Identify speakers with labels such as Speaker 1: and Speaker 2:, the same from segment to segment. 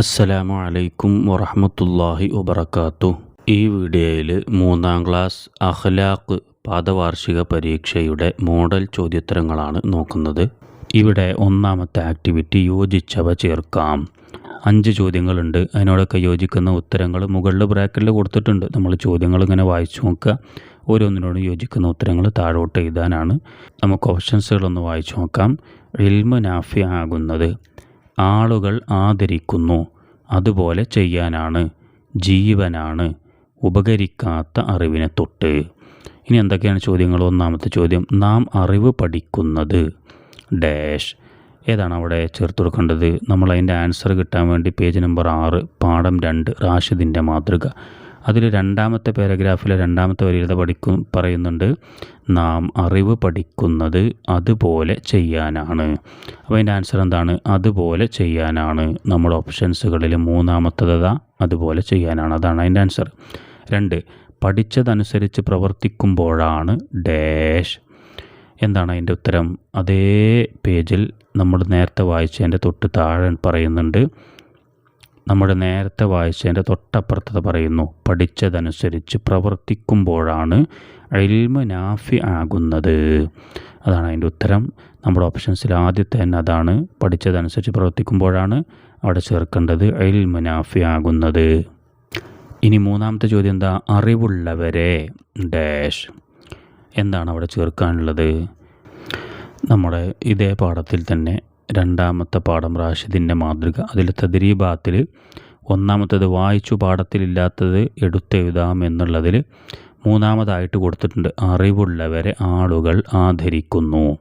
Speaker 1: അസ്സലാമു അലൈക്കും വറഹമത്തല്ലാഹി വബർക്കാത്തു ഈ വീഡിയോയിൽ മൂന്നാം ക്ലാസ് അഖ്ലാഖ് പാദവാർഷിക പരീക്ഷയുടെ മോഡൽ ചോദ്യോത്തരങ്ങളാണ് നോക്കുന്നത്. ഇവിടെ ഒന്നാമത്തെ ആക്ടിവിറ്റി യോജിച്ചവ ചേർക്കാം. അഞ്ച് ചോദ്യങ്ങളുണ്ട്. അതിനോടൊക്കെ യോജിക്കുന്ന ഉത്തരങ്ങൾ മുകളിൽ ബ്രാക്കറ്റിൽ കൊടുത്തിട്ടുണ്ട്. നമ്മൾ ചോദ്യങ്ങൾ ഇങ്ങനെ വായിച്ചു നോക്കുക. ഓരോന്നിനോടും യോജിക്കുന്ന ഉത്തരങ്ങൾ താഴോട്ട് എഴുതാനാണ്. നമുക്ക് ഓപ്ഷൻസുകളൊന്ന് വായിച്ചു നോക്കാം. ഇൽമ നാഫി ആകുന്നത്. ആളുകൾ ആദരിക്കുന്നു. അതുപോലെ ചെയ്യാനാണ്. ജീവനാണ്. ഉപകരിക്കാത്ത അറിവിനെ തൊട്ട്. ഇനി എന്തൊക്കെയാണ് ചോദ്യങ്ങൾ? ഒന്നാമത്തെ ചോദ്യം നാം അറിവ് പഠിക്കുന്നത്. ഡാഷ്. ഏതാണ് അവിടെ ചേർത്ത് കൊടുക്കേണ്ടത്? നമ്മൾ അതിന്റെ ആൻസർ കിട്ടാൻ വേണ്ടി പേജ് നമ്പർ ആറ് പാഠം രണ്ട് റാഷിദിന്റെ മാതൃക. അതിൽ രണ്ടാമത്തെ പാരഗ്രാഫിലെ രണ്ടാമത്തെ വരിയിൽ പഠിക്കും പറയുന്നുണ്ട് നാം അറിവ് പഠിക്കുന്നത് അതുപോലെ ചെയ്യാനാണ്. അപ്പോൾ അതിന്റെ ആൻസർ എന്താണ്? അതുപോലെ ചെയ്യാനാണ്. നമ്മുടെ ഓപ്ഷൻസുകളിൽ മൂന്നാമത്തേത് അതുപോലെ ചെയ്യാനാണ്. അതാണ് അതിന്റെ ആൻസർ രണ്ട് പഠിച്ചതനുസരിച്ച് പ്രവർത്തിക്കുമ്പോഴാണ് ഡാഷ് എന്താണ് അതിന്റെ ഉത്തരം? അതേ പേജിൽ നമ്മൾ നേരത്തെ വായിച്ചതിന്റെ തൊട്ട് താഴെ പറയുന്നുണ്ട് നമ്മുടെ നേരത്തെ വായിച്ചതിന്റെ തൊട്ടപ്പുറത്തത് പറയുന്നു പഠിച്ചതനുസരിച്ച് പ്രവർത്തിക്കുമ്പോഴാണ് അൽമ നാഫി ആകുന്നത്. അതാണ് അതിന്റെ ഉത്തരം. നമ്മുടെ ഓപ്ഷൻസിൽ ആദ്യത്തെ തന്നെ അതാണ് പഠിച്ചതനുസരിച്ച് പ്രവർത്തിക്കുമ്പോഴാണ് അവിടെ ചേർക്കേണ്ടത് എൽമ നാഫി ആകുന്നത്. ഇനി മൂന്നാമത്തെ ചോദ്യം എന്താ? അറിവുള്ളവരെ ഡാഷ്. എന്താണ് അവിടെ ചേർക്കാനുള്ളത്? നമ്മുടെ ഇതേ പാഠത്തിൽ തന്നെ രണ്ടാമത്തെ പാഠം റാഷിദിന്റെ മാതൃക. അതിൽ തദ്രീബാത്തിൽ ഒന്നാമത്തത് വായിച്ചു പാഠത്തിലില്ലാത്തത് എടുത്തെഴുതാം എന്നുള്ളതിൽ മൂന്നാമതായിട്ട് കൊടുത്തിട്ടുണ്ട്. അറിവുള്ളവരെ ആളുകൾ ആദരിക്കുന്നു.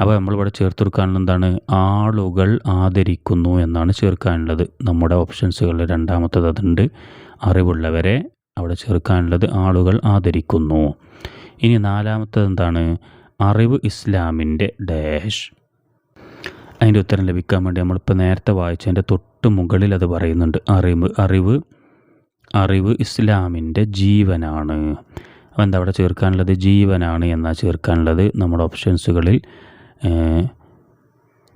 Speaker 1: അപ്പോൾ നമ്മളിവിടെ ചേർത്ത് കൊടുക്കാനുള്ള എന്താണ്? ആളുകൾ ആദരിക്കുന്നു എന്നാണ് ചേർക്കാനുള്ളത്. നമ്മുടെ ഓപ്ഷൻസുകളിൽ രണ്ടാമത്തത് അതുണ്ട്. അറിവുള്ളവരെ അവിടെ ചേർക്കാനുള്ളത് ആളുകൾ ആദരിക്കുന്നു. ഇനി നാലാമത്തത് എന്താണ്? അറിവ് ഇസ്ലാമിന്റെ ഡാഷ്. അതിന്റെ ഉത്തരം ലഭിക്കാൻ വേണ്ടി നമ്മളിപ്പോൾ നേരത്തെ വായിച്ചതിന്റെ തൊട്ട് മുകളിൽ അത് പറയുന്നുണ്ട്. അറിവ് അറിവ് അറിവ് ഇസ്ലാമിന്റെ ജീവനാണ്. അപ്പോൾ എന്താ അവിടെ ചേർക്കാനുള്ളത്? ജീവനാണ് എന്നാ ചേർക്കാനുള്ളത്. നമ്മുടെ ഓപ്ഷൻസുകളിൽ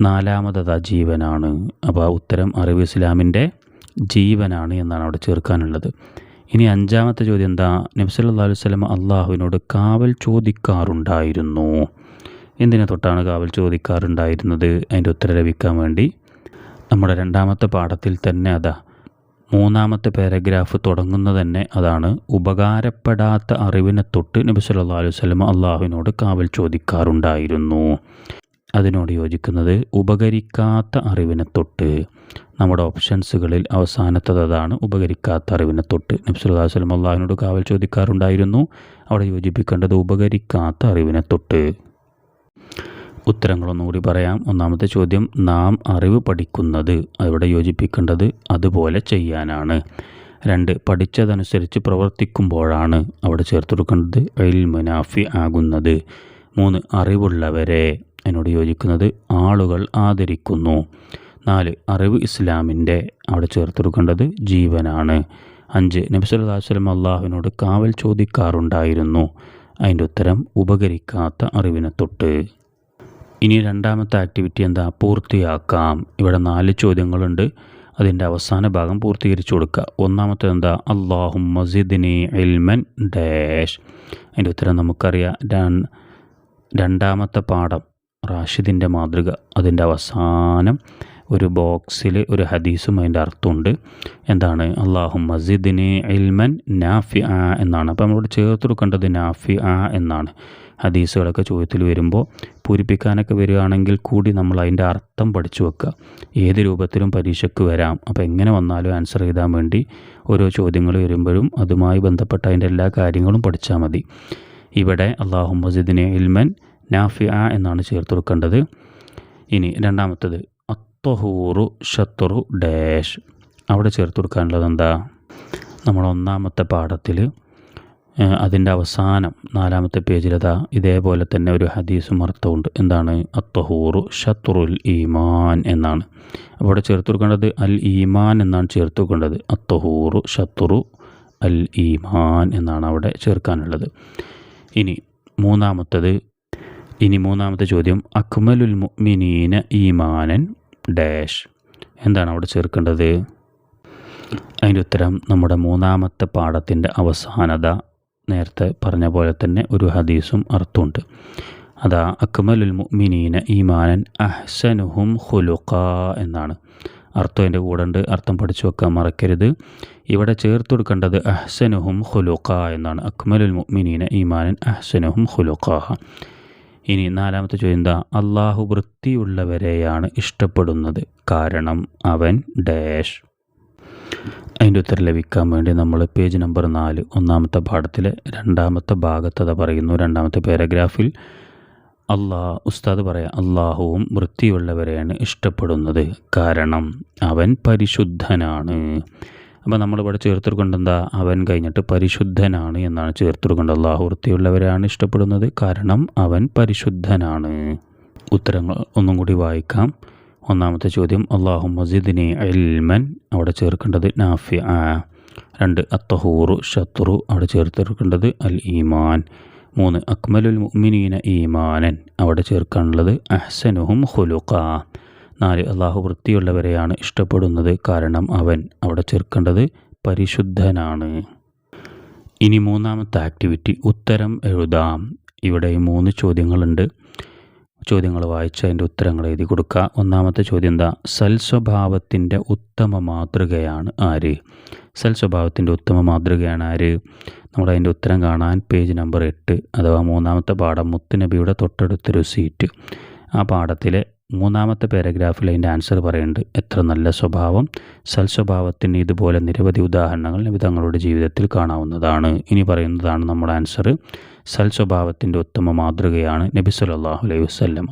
Speaker 1: നാലാമതതാ ജീവനാണ്. അപ്പോൾ ഉത്തരം അറിവ് ഇസ്ലാമിന്റെ ജീവനാണ് എന്നാണ് അവിടെ ചേർക്കാനുള്ളത്. ഇനി അഞ്ചാമത്തെ ചോദ്യം എന്താ? നബ്സല്ലാ അലൈഹി അള്ളാഹുവിനോട് കാവൽ ചോദിക്കാറുണ്ടായിരുന്നു. എന്തിനെ തൊട്ടാണ് കാവൽ ചോദിക്കാറുണ്ടായിരുന്നത്? അതിന്റെ ഉത്തരം ലഭിക്കാൻ വേണ്ടി. നമ്മുടെ രണ്ടാമത്തെ പാഠത്തിൽ തന്നെ അതാ. മൂന്നാമത്തെ പാരഗ്രാഫ് തുടങ്ങുന്നത് തന്നെ അതാണ്. ഉപകാരപ്പെടാത്ത അറിവിനെ തൊട്ട് നബി സല്ലാ അലൈഹി സ്വലം അള്ളാഹുവിനോട് കാവൽ ചോദിക്കാറുണ്ടായിരുന്നു. അതിനോട് യോജിക്കുന്നത് ഉപകരിക്കാത്ത അറിവിനെ തൊട്ട്. നമ്മുടെ ഓപ്ഷൻസുകളിൽ അവസാനത്തത് അതാണ്. ഉപകരിക്കാത്ത അറിവിനെ തൊട്ട് നബ്സുല്ലാ സ്വലം അള്ളാഹിനോട് കാവൽ ചോദിക്കാറുണ്ടായിരുന്നു. അവിടെ യോജിപ്പിക്കേണ്ടത് ഉപകരിക്കാത്ത അറിവിനെ തൊട്ട്. ഉത്തരങ്ങളൊന്നുകൂടി പറയാം. ഒന്നാമത്തെ ചോദ്യം നാം അറിവ് പഠിക്കുന്നത് അവിടെ യോജിപ്പിക്കേണ്ടത് അതുപോലെ ചെയ്യാനാണ്. രണ്ട് പഠിച്ചതനുസരിച്ച് പ്രവർത്തിക്കുമ്പോഴാണ് അവിടെ ചേർത്ത് കൊടുക്കേണ്ടത് അയിൽ മുനാഫി ആകുന്നത്. മൂന്ന് അറിവുള്ളവരെ എന്നോട് യോജിക്കുന്നത് ആളുകൾ ആദരിക്കുന്നു. നാല് അറിവ് ഇസ്ലാമിന്റെ അവിടെ ചേർത്ത് കൊടുക്കേണ്ടത് ജീവനാണ്. അഞ്ച് വസ്ലം അള്ളാഹുവിനോട് കാവൽ ചോദിക്കാറുണ്ടായിരുന്നു. അതിന്റെ ഉത്തരം ഉപകരിക്കാത്ത അറിവിനെ തൊട്ട് ഇനി രണ്ടാമത്തെ ആക്ടിവിറ്റി എന്താ? പൂർത്തിയാക്കാം. ഇവിടെ നാല് ചോദ്യങ്ങളുണ്ട്. അതിന്റെ അവസാന ഭാഗം പൂർത്തീകരിച്ചു കൊടുക്കുക. ഒന്നാമത്തെ എന്താ? അള്ളാഹു മസിദിനി എൽമൻ ഡാഷ്. അതിന്റെ ഉത്തരം നമുക്കറിയാം രണ്ടാമത്തെ പാഠം റാഷിദിന്റെ മാതൃക. അതിന്റെ അവസാനം ഒരു ബോക്സിൽ ഒരു ഹദീസും അതിന്റെ അർത്ഥമുണ്ട്. എന്താണ്? അള്ളാഹു മസിദിനെ ഇൽമൻ നാഫി ആ എന്നാണ്. അപ്പോൾ നമ്മളോട് ചേർത്ത് കൊടുക്കേണ്ടത് നാഫി ആ എന്നാണ്. ഹദീസുകളൊക്കെ ചോദ്യത്തിൽ വരുമ്പോൾ പൂരിപ്പിക്കാനൊക്കെ വരികയാണെങ്കിൽ കൂടി നമ്മൾ അതിന്റെ അർത്ഥം പഠിച്ചു വെക്കുക. ഏത് രൂപത്തിലും പരീക്ഷയ്ക്ക് വരാം. അപ്പോൾ എങ്ങനെ വന്നാലും ആൻസർ ചെയ്താൻ വേണ്ടി ഓരോ ചോദ്യങ്ങൾ വരുമ്പോഴും അതുമായി ബന്ധപ്പെട്ട അതിന്റെ എല്ലാ കാര്യങ്ങളും പഠിച്ചാൽ മതി. ഇവിടെ അള്ളാഹു മസിദിനെ ഇൽമൻ ആ എന്നാണ് ചേർത്ത് കൊടുക്കേണ്ടത്. ഇനി രണ്ടാമത്തത്. അത്തഹൂറു ഷത്തുറു ഡാഷ്. അവിടെ ചേർത്ത് കൊടുക്കാനുള്ളത് എന്താ? നമ്മൾ ഒന്നാമത്തെ പാഠത്തിൽ അതിന്റെ അവസാനം നാലാമത്തെ പേജിലതാ ഇതേപോലെ തന്നെ ഒരു ഹദീസും അർത്ഥമുണ്ട് എന്താണ്? അത്തഹൂറു ഷത്രുൽ ഈമാൻ എന്നാണ്. അവിടെ ചേർത്ത് കൊടുക്കേണ്ടത് അൽ ഈമാൻ എന്നാണ് ചേർത്ത് കൊടുക്കേണ്ടത്. അത്തഹൂറു ഷത്രു അൽ ഈമാൻ എന്നാണ് അവിടെ ചേർക്കാനുള്ളത്. ഇനി മൂന്നാമത്തത് ഇനി മൂന്നാമത്തെ ചോദ്യം അക്മലുൽ മുഅ്മിനീന ഈമാനൻ ഡാഷ്. എന്താണ് അവിടെ ചേർക്കേണ്ടത്? അതിന്റെ ഉത്തരം നമ്മുടെ മൂന്നാമത്തെ പാഠത്തിന്റെ അവസാനത നേരത്തെ പറഞ്ഞ പോലെ തന്നെ ഒരു ഹദീസും അർത്ഥമുണ്ട്. അതാ അക്മലുൽ മുഅ്മിനീന ഈമാനൻ അഹ്സനുഹും ഖുലുഖ എന്നാണ്. അർത്ഥം എന്റെ കൂടെ ഉണ്ട് അർത്ഥം പഠിച്ചു വെക്കാൻ മറക്കരുത്. ഇവിടെ ചേർത്ത് കൊടുക്കേണ്ടത് അഹ്സനുഹും ഖുലുഖ എന്നാണ്. അക്മലുൽ മുഅ്മിനീന ഈമാനൻ അഹ്സനുഹും ഖുലുഖാഹ. ഇനി നാലാമത്തെ ചോദ്യം എന്താ? അള്ളാഹു വൃത്തിയുള്ളവരെയാണ് ഇഷ്ടപ്പെടുന്നത്. കാരണം അവൻ ഡാഷ്. അതിന്റെ ഉത്തരം ലഭിക്കാൻ വേണ്ടി നമ്മൾ പേജ് നമ്പർ നാല് ഒന്നാമത്തെ പാഠത്തിലെ രണ്ടാമത്തെ ഭാഗത്ത് അത് പറയുന്നു. രണ്ടാമത്തെ പാരഗ്രാഫിൽ അള്ളാ ഉസ്താദ് പറയാം അള്ളാഹുവും വൃത്തിയുള്ളവരെയാണ് ഇഷ്ടപ്പെടുന്നത്. കാരണം അവൻ പരിശുദ്ധനാണ്. അപ്പോൾ നമ്മൾ ഇവിടെ ചേർത്തെടുക്കേണ്ട എന്താ? അവൻ കഴിഞ്ഞിട്ട് പരിശുദ്ധനാണ് എന്നാണ് ചേർത്തെടുക്കേണ്ടത് അള്ളാഹു ഇഷ്ടപ്പെടുന്നത്. കാരണം അവൻ പരിശുദ്ധനാണ്. ഉത്തരങ്ങൾ ഒന്നും കൂടി വായിക്കാം. ഒന്നാമത്തെ ചോദ്യം അള്ളാഹു മസിദിനെ അൽമൻ അവിടെ ചേർക്കേണ്ടത് നാഫി ആ രണ്ട് അത്തഹൂറു ഷത്രു അവിടെ ചേർത്തെടുക്കേണ്ടത് അൽ ഈമാൻ മൂന്ന് അക്മലുൽ മുഅ്മിനീന ഈമാനൻ അവിടെ ചേർക്കാനുള്ളത് അഹ്സനുഹും ഹുലുഖ നാല് അള്ളാഹു വൃത്തിയുള്ളവരെയാണ് ഇഷ്ടപ്പെടുന്നത്. കാരണം അവൻ അവിടെ ചേർക്കേണ്ടത് പരിശുദ്ധനാണ്. ഇനി മൂന്നാമത്തെ ആക്ടിവിറ്റി ഉത്തരം എഴുതാം. ഇവിടെ മൂന്ന് ചോദ്യങ്ങളുണ്ട്. ചോദ്യങ്ങൾ വായിച്ച് അതിന്റെ ഉത്തരങ്ങൾ എഴുതി കൊടുക്കുക. ഒന്നാമത്തെ ചോദ്യം എന്താ? സൽസ്വഭാവത്തിന്റെ ഉത്തമ മാതൃകയാണ് ആര്? സൽസ്വഭാവത്തിന്റെ ഉത്തമ മാതൃകയാണ് ആര്? നമ്മൾ അതിന്റെ ഉത്തരം കാണാൻ പേജ് നമ്പർ എട്ട് അഥവാ മൂന്നാമത്തെ പാഠം മുത്തുനബിയുടെ തൊട്ടടുത്തൊരു സീറ്റ്. ആ പാഠത്തിലെ മൂന്നാമത്തെ പാരഗ്രാഫിൽ അതിന്റെ ആൻസർ പറയുന്നുണ്ട് എത്ര നല്ല സ്വഭാവം. സൽസ്വഭാവത്തിന് ഇതുപോലെ നിരവധി ഉദാഹരണങ്ങൾ തങ്ങളുടെ ജീവിതത്തിൽ കാണാവുന്നതാണ്. ഇനി പറയുന്നതാണ് നമ്മുടെ ആൻസർ സൽസ്വഭാവത്തിന്റെ ഉത്തമ മാതൃകയാണ് നബി സല്ലല്ലാഹു അലൈഹി വസ്ല്ലമ്മ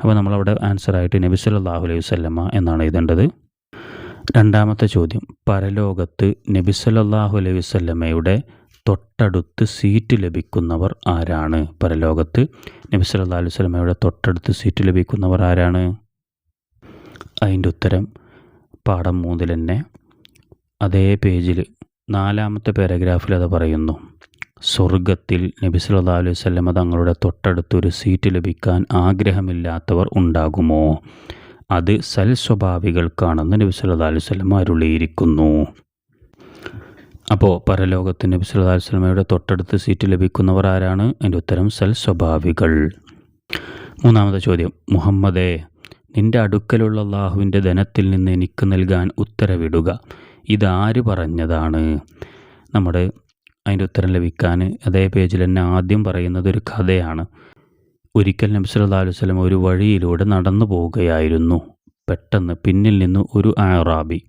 Speaker 1: അപ്പോൾ നമ്മളവിടെ ആൻസറായിട്ട് നബി സല്ലല്ലാഹു അലൈഹി വസല്ലമ എന്നാണ് എഴുതേണ്ടത്. രണ്ടാമത്തെ ചോദ്യം പരലോകത്ത് നബി സല്ലല്ലാഹു അലൈഹി വസല്ലമയുടെ തൊട്ടടുത്ത് സീറ്റ് ലഭിക്കുന്നവർ ആരാണ്? പരലോകത്ത് നബി സല്ലല്ലാഹു അലൈഹി വസല്ലമയുടെ തൊട്ടടുത്ത് സീറ്റ് ലഭിക്കുന്നവർ ആരാണ്? അതിന്റെ ഉത്തരം പാഠം മൂന്നിൽ തന്നെ അതേ പേജിൽ നാലാമത്തെ പാരഗ്രാഫിൽ അത് പറയുന്നു. സ്വർഗത്തിൽ നബി സല്ലല്ലാഹു അലൈഹി സ്വലമ തങ്ങളുടെ തൊട്ടടുത്ത് ഒരു സീറ്റ് ലഭിക്കാൻ ആഗ്രഹമില്ലാത്തവർ ഉണ്ടാകുമോ? അത് സൽസ്വഭാവികൾക്കാണെന്ന് നബി സല്ലല്ലാഹു അലൈഹി സ്വലം അരുളിയിരിക്കുന്നു. അപ്പോൾ പരലോകത്ത് നബി സല്ലല്ലാഹു അലൈഹി വസല്ലമയുടെ തൊട്ടടുത്ത് സീറ്റ് ലഭിക്കുന്നവർ ആരാണ്? എന്റെ ഉത്തരം സൽ സ്വഭാവികൾ. മൂന്നാമത്തെ ചോദ്യം മുഹമ്മദേ നിന്റെ അടുക്കലുള്ള അള്ളാഹുവിന്റെ ധനത്തിൽ നിന്ന് എനിക്ക് നൽകാൻ ഉത്തരവിടുക. ഇതാര് പറഞ്ഞതാണ്? നമ്മുടെ അതിന്റെ ഉത്തരം ലഭിക്കാൻ അതേ പേജിൽ തന്നെ ആദ്യം പറയുന്നത് ഒരു കഥയാണ്. ഒരിക്കൽ നബി സല്ലല്ലാഹു അലൈഹി വസല്ലം ഒരു വഴിയിലൂടെ നടന്നു പോവുകയായിരുന്നു. പെട്ടെന്ന് പിന്നിൽ നിന്ന് ഒരു ആറാബി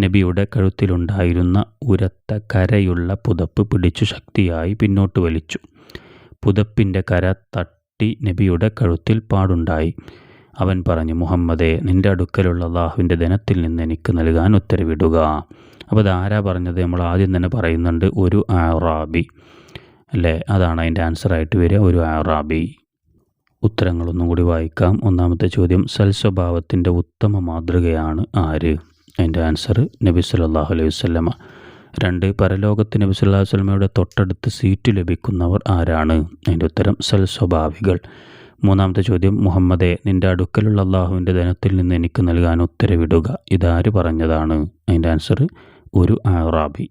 Speaker 1: നബിയുടെ കഴുത്തിലുണ്ടായിരുന്ന ഉരത്ത കരയുള്ള പുതപ്പ് പിടിച്ചു ശക്തിയായി പിന്നോട്ട് വലിച്ചു. പുതപ്പിന്റെ കര തട്ടി നബിയുടെ കഴുത്തിൽ പാടുണ്ടായി. അവൻ പറഞ്ഞു മുഹമ്മദേ നിന്റെ അടുക്കലുള്ള അള്ളാഹുവിന്റെ ധനത്തിൽ നിന്ന് എനിക്ക് നൽകാൻ ഉത്തരവിടുക. അപ്പോൾ അതാരാ പറഞ്ഞത്? നമ്മൾ ആദ്യം തന്നെ പറയുന്നുണ്ട് ഒരു ആറാബി അല്ലേ? അതാണ് അതിന്റെ ആൻസറായിട്ട് വരിക ഒരു ആറാബി ഉത്തരങ്ങളൊന്നും കൂടി വായിക്കാം. ഒന്നാമത്തെ ചോദ്യം സൽസ്വഭാവത്തിന്റെ ഉത്തമ മാതൃകയാണ് ആര്? അതിന്റെ ആൻസർ നബി സല്ലല്ലാഹു അലൈഹി വസല്ലമ. രണ്ട് പരലോകത്ത് നബി സല്ലല്ലാഹു അലൈഹി വസല്ലമയുടെ തൊട്ടടുത്ത് സീറ്റ് ലഭിക്കുന്നവർ ആരാണ്? അതിന്റെ ഉത്തരം സൽ സ്വഭാവികൾ. മൂന്നാമത്തെ ചോദ്യം മുഹമ്മദെ നിന്റെ അടുക്കലുള്ള അള്ളാഹുവിന്റെ ധനത്തിൽ നിന്ന് എനിക്ക് നൽകാൻ ഉത്തരവിടുക. ഇതാര് പറഞ്ഞതാണ്? അതിന്റെ ആൻസർ ഒരു ആറാബി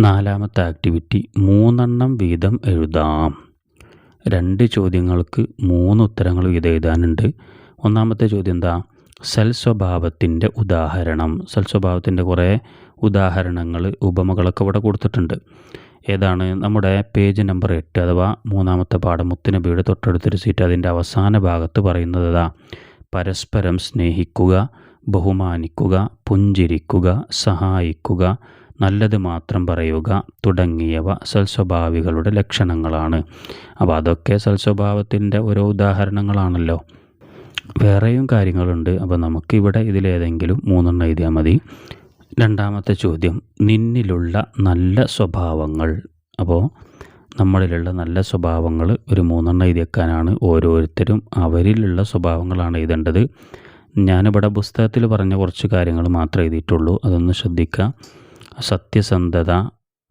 Speaker 1: നാലാമത്തെ ആക്ടിവിറ്റി മൂന്നെണ്ണം വീതം എഴുതാം. രണ്ട് ചോദ്യങ്ങൾക്ക് മൂന്ന് ഉത്തരങ്ങൾ വീതം എഴുതാനുണ്ട്. ഒന്നാമത്തെ ചോദ്യം എന്താ? സൽസ്വഭാവത്തിന്റെ ഉദാഹരണം. സൽസ്വഭാവത്തിന്റെ കുറേ ഉദാഹരണങ്ങൾ ഉപമകളൊക്കെ ഇവിടെ കൊടുത്തിട്ടുണ്ട്. ഏതാണ്? നമ്മുടെ പേജ് നമ്പർ എട്ട് അഥവാ മൂന്നാമത്തെ പാഠം മുത്തുനബിയുടെ തൊട്ടടുത്തൊരു സീറ്റ്. അതിന്റെ അവസാന ഭാഗത്ത് പറയുന്നത് അതാ പരസ്പരം സ്നേഹിക്കുക ബഹുമാനിക്കുക പുഞ്ചിരിക്കുക സഹായിക്കുക നല്ലത് മാത്രം പറയുക തുടങ്ങിയവ സൽസ്വഭാവികളുടെ ലക്ഷണങ്ങളാണ്. അപ്പോൾ അതൊക്കെ സൽസ്വഭാവത്തിന്റെ ഓരോ ഉദാഹരണങ്ങളാണല്ലോ. വേറെയും കാര്യങ്ങളുണ്ട്. അപ്പോൾ നമുക്കിവിടെ ഇതിലേതെങ്കിലും മൂന്നെണ്ണം എഴുതിയാൽ മതി. രണ്ടാമത്തെ ചോദ്യം നിന്നിലുള്ള നല്ല സ്വഭാവങ്ങൾ. അപ്പോൾ നമ്മളിലുള്ള നല്ല സ്വഭാവങ്ങൾ ഒരു മൂന്നെണ്ണം എഴുതിയേക്കാനാണ് ഓരോരുത്തരും അവരിലുള്ള സ്വഭാവങ്ങളാണ് എഴുതേണ്ടത്. ഞാനിവിടെ പുസ്തകത്തിൽ പറഞ്ഞ കുറച്ച് കാര്യങ്ങൾ മാത്രമേ എഴുതിയിട്ടുള്ളൂ. അതൊന്ന് ശ്രദ്ധിക്കുക. സത്യസന്ധത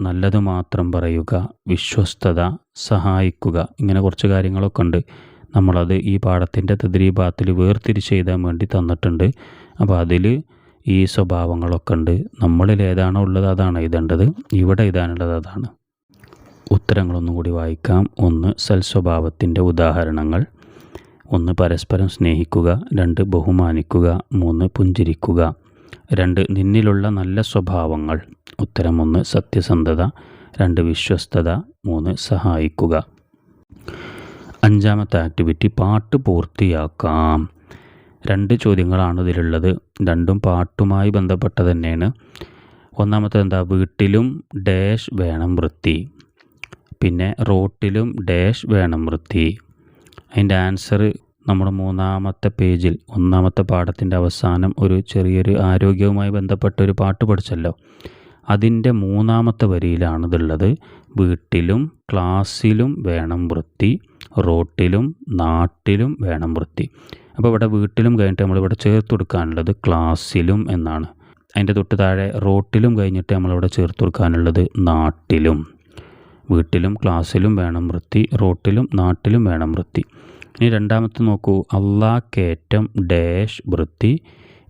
Speaker 1: നല്ലത് മാത്രം പറയുക വിശ്വസ്തത സഹായിക്കുക ഇങ്ങനെ കുറച്ച് കാര്യങ്ങളൊക്കെ ഉണ്ട്. നമ്മളത് ഈ പാഠത്തിന്റെ തദ്രീഭാഗത്തിൽ വേർതിരിച്ച് എഴുതാൻ വേണ്ടി തന്നിട്ടുണ്ട്. അപ്പോൾ അതിൽ ഈ സ്വഭാവങ്ങളൊക്കെ ഉണ്ട്. നമ്മളിൽ ഏതാണോ ഉള്ളത് അതാണ് എഴുതേണ്ടത്. ഇവിടെ എഴുതാനുള്ളത് അതാണ്. ഉത്തരങ്ങളൊന്നും കൂടി വായിക്കാം. ഒന്ന് സൽസ്വഭാവത്തിന്റെ ഉദാഹരണങ്ങൾ. ഒന്ന് പരസ്പരം സ്നേഹിക്കുക. രണ്ട് ബഹുമാനിക്കുക. മൂന്ന് പുഞ്ചിരിക്കുക. രണ്ട് നിന്നിലുള്ള നല്ല സ്വഭാവങ്ങൾ. ഉത്തരം ഒന്ന് സത്യസന്ധത. രണ്ട് വിശ്വസ്തത. മൂന്ന് സഹായിക്കുക. അഞ്ചാമത്തെ ആക്ടിവിറ്റി പാട്ട് പൂർത്തിയാക്കാം. രണ്ട് ചോദ്യങ്ങളാണ് ഇതിലുള്ളത്. രണ്ടും പാട്ടുമായി ബന്ധപ്പെട്ട തന്നെയാണ്. ഒന്നാമത്തെ എന്താ? വീട്ടിലും ഡാഷ് വേണം വൃത്തി. പിന്നെ റോട്ടിലും ഡാഷ് വേണം വൃത്തി. അതിന്റെ ആൻസർ നമ്മുടെ മൂന്നാമത്തെ പേജിൽ ഒന്നാമത്തെ പാഠത്തിന്റെ അവസാനം ഒരു ചെറിയൊരു ആരോഗ്യവുമായി ബന്ധപ്പെട്ട ഒരു പാട്ട് പഠിച്ചല്ലോ. അതിന്റെ മൂന്നാമത്തെ വരിയിലാണിതുള്ളത്. വീട്ടിലും ക്ലാസ്സിലും വേണം വൃത്തി. റോട്ടിലും നാട്ടിലും വേണം വൃത്തി. അപ്പോൾ ഇവിടെ വീട്ടിലും കഴിഞ്ഞിട്ട് നമ്മളിവിടെ ചേർത്ത് കൊടുക്കാനുള്ളത് ക്ലാസ്സിലും എന്നാണ്. അതിന്റെ തൊട്ട് താഴെ റോട്ടിലും കഴിഞ്ഞിട്ട് നമ്മളിവിടെ ചേർത്ത് കൊടുക്കാനുള്ളത് നാട്ടിലും. വീട്ടിലും ക്ലാസ്സിലും വേണം വൃത്തി റോട്ടിലും നാട്ടിലും വേണം വൃത്തി. ഇനി രണ്ടാമത്തെ നോക്കൂ. അള്ളാഹ്ക്കേറ്റം ഡാഷ് വൃത്തി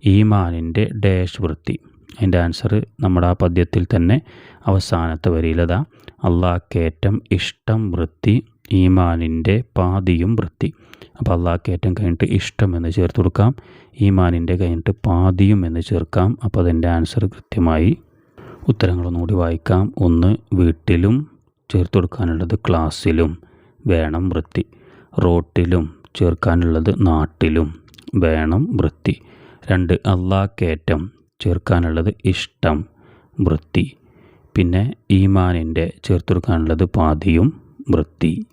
Speaker 1: ഈമാനിന്റെ ഡാഷ് വൃത്തി. അതിന്റെ ആൻസർ നമ്മുടെ ആ പദ്യത്തിൽ തന്നെ അവസാനത്തെ വരിയിലതാ. അള്ളാഹ്ക്കേറ്റം ഇഷ്ടം വൃത്തി ഈമാനിന്റെ പാതിയും വൃത്തി. അപ്പോൾ അള്ളാഹ്ക്കേറ്റം കഴിഞ്ഞിട്ട് ഇഷ്ടം എന്ന് ചേർത്ത് കൊടുക്കാം. ഈമാനിന്റെ കഴിഞ്ഞിട്ട് പാതിയും എന്ന് ചേർക്കാം. അപ്പോൾ അതിന്റെ ആൻസർ കൃത്യമായി ഉത്തരങ്ങളൊന്നുകൂടി വായിക്കാം. ഒന്ന് വീട്ടിലും ചേർത്ത് കൊടുക്കാനുള്ളത് ക്ലാസ്സിലും. വേണം വൃത്തി. റോട്ടിലും ചേർക്കാനുള്ളത് നാട്ടിലും. വേണം വൃത്തി. രണ്ട് അള്ളാഹ്ക്കേറ്റം ചേർക്കാനുള്ളത് ഇഷ്ടം വൃത്തി. പിന്നെ ഈമാനിന്റെ ചേർത്ത് കൊടുക്കാനുള്ളത് പാതിയും വൃത്തി.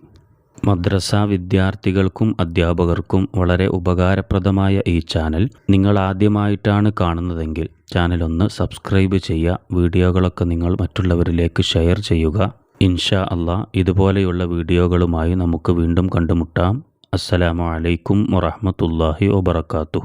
Speaker 1: മദ്രസ വിദ്യാർത്ഥികൾക്കും അധ്യാപകർക്കും വളരെ ഉപകാരപ്രദമായ ഈ ചാനൽ നിങ്ങൾ ആദ്യമായിട്ടാണ് കാണുന്നതെങ്കിൽ ചാനൽ ഒന്ന് സബ്സ്ക്രൈബ് ചെയ്യുക വീഡിയോകളൊക്കെ നിങ്ങൾ മറ്റുള്ളവരിലേക്ക് ഷെയർ ചെയ്യുക. ഇൻഷാ അള്ളാ ഇതുപോലെയുള്ള വീഡിയോകളുമായി നമുക്ക് വീണ്ടും കണ്ടുമുട്ടാം. അസ്സലാമു അലൈക്കും വറഹമത്തല്ലാഹി വബർക്കാത്തു